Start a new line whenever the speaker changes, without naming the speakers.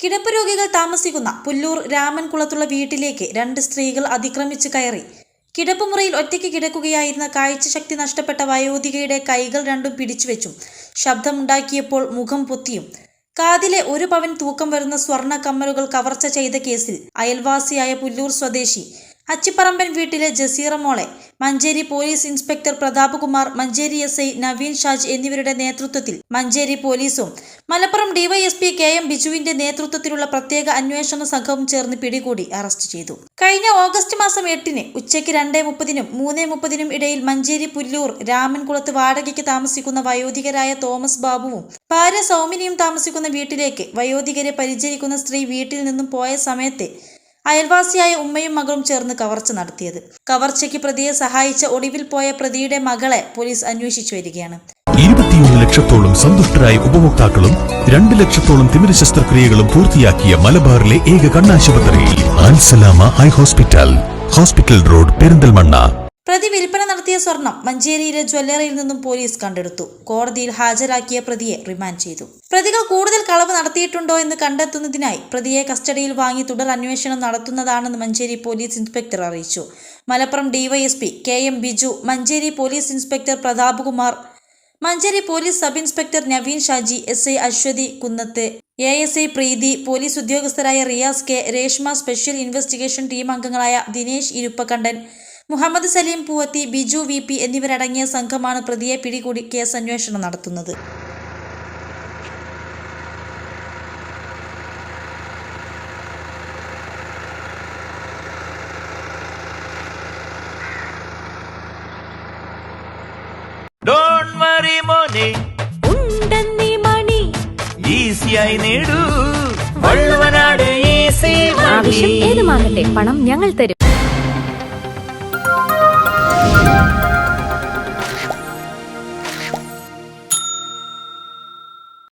കിടപ്പ് രോഗികൾ താമസിക്കുന്ന പുല്ലൂർ രാമൻകുളത്തുള്ള വീട്ടിലേക്ക് രണ്ട് സ്ത്രീകൾ അതിക്രമിച്ച് കയറി. കിടപ്പുമുറിയിൽ ഒറ്റയ്ക്ക് കിടക്കുകയായിരുന്ന കാഴ്ചശക്തി നഷ്ടപ്പെട്ട വയോധികയുടെ കൈകൾ രണ്ടും പിടിച്ചുവെച്ചും ശബ്ദമുണ്ടാക്കിയപ്പോൾ മുഖം പൊത്തിയും. കാതിലെ ഒരു പവൻ തൂക്കം വരുന്ന സ്വർണ കമ്മലുകൾ കവർച്ച ചെയ്ത കേസിൽ അയൽവാസിയായ പുല്ലൂർ സ്വദേശി അച്ചിപ്പറമ്പൻ വീട്ടിലെ ജസീറ മോളെ Manjeri police inspector Prathapkumar Manjeri S I Naveen Shaj എന്നിവരുടെ നേതൃത്വത്തിൽ മഞ്ചേരി പോലീസും മലപ്പുറം ഡിവൈഎസ്പി കെ എം ബിജുവിന്റെ നേതൃത്വത്തിലുള്ള പ്രത്യേക അന്വേഷണ സംഘവും ചേർന്ന് പിടികൂടി അറസ്റ്റ് ചെയ്തു. കഴിഞ്ഞ ഓഗസ്റ്റ് മാസം എട്ടിന് ഉച്ചയ്ക്ക് രണ്ടേ മുപ്പതിനും മൂന്നേ മുപ്പതിനും ഇടയിൽ മഞ്ചേരി പുല്ലൂർ രാമൻകുളത്ത് വാടകയ്ക്ക് താമസിക്കുന്ന വയോധികരായ തോമസ് ബാബുവും ഭാര്യ സൗമിനിയും താമസിക്കുന്ന വീട്ടിലേക്ക് വയോധികരെ പരിചരിക്കുന്ന സ്ത്രീ വീട്ടിൽ നിന്നും പോയ സമയത്ത് അയൽവാസിയായ ഉമ്മയും മകളും ചേർന്ന് കവർച്ച നടത്തിയത്. കവർച്ചയ്ക്ക് പ്രതിയെ സഹായിച്ച ഒടുവിൽ പോയ പ്രതിയുടെ മകളെ പോലീസ് അന്വേഷിച്ചു വരികയാണ്.
ഇരുപത്തിയൊന്ന് ലക്ഷത്തോളം സന്തുഷ്ടരായ ഉപഭോക്താക്കളും രണ്ട് ലക്ഷത്തോളം തിമിര ശസ്ത്രക്രിയകളും പൂർത്തിയാക്കിയ മലബാറിലെ ഏക കണ്ണാശുപത്രി Al Salama eye hospital. Hospital road Perinthalmanna.
പ്രതി വിൽപ്പന നടത്തിയ സ്വർണം മഞ്ചേരിയിലെ ജ്വല്ലറിയിൽ നിന്നും പോലീസ് കണ്ടെടുത്തു. കോടതിയിൽ ഹാജരാക്കിയ പ്രതിയെ റിമാൻഡ് ചെയ്തു. പ്രതികൾ കൂടുതൽ കളവ് നടത്തിയിട്ടുണ്ടോ എന്ന് കണ്ടെത്തുന്നതിനായി പ്രതിയെ കസ്റ്റഡിയിൽ വാങ്ങി തുടർ അന്വേഷണം നടത്തുന്നതാണെന്ന് മഞ്ചേരി പോലീസ് ഇൻസ്പെക്ടർ അറിയിച്ചു. Malappuram DYSP K M Biju Manjeri police inspector Prathapkumar Manjeri police sub inspector Naveen Shaji S I Aswathi Kunnath A S I Preethi police ഉദ്യോഗസ്ഥരായ Riyas K Reshma special investigation team അംഗങ്ങളായ Dinesh Iruppakkandan Muhammad Saleem Poovathi Biju V P എന്നിവരടങ്ങിയ സംഘമാണ് പ്രതിയെ പിടികൂടി case അന്വേഷണം നടത്തുന്നത്.
Don't worry മോനെ.
ഉണ്ടെന്നീ മണി.
ഈസിയായി നേടൂ. വള്ളുവനാട് ഈസി
ആവശ്യം ഏതുമാകട്ടെ പണം ഞങ്ങൾ തരും.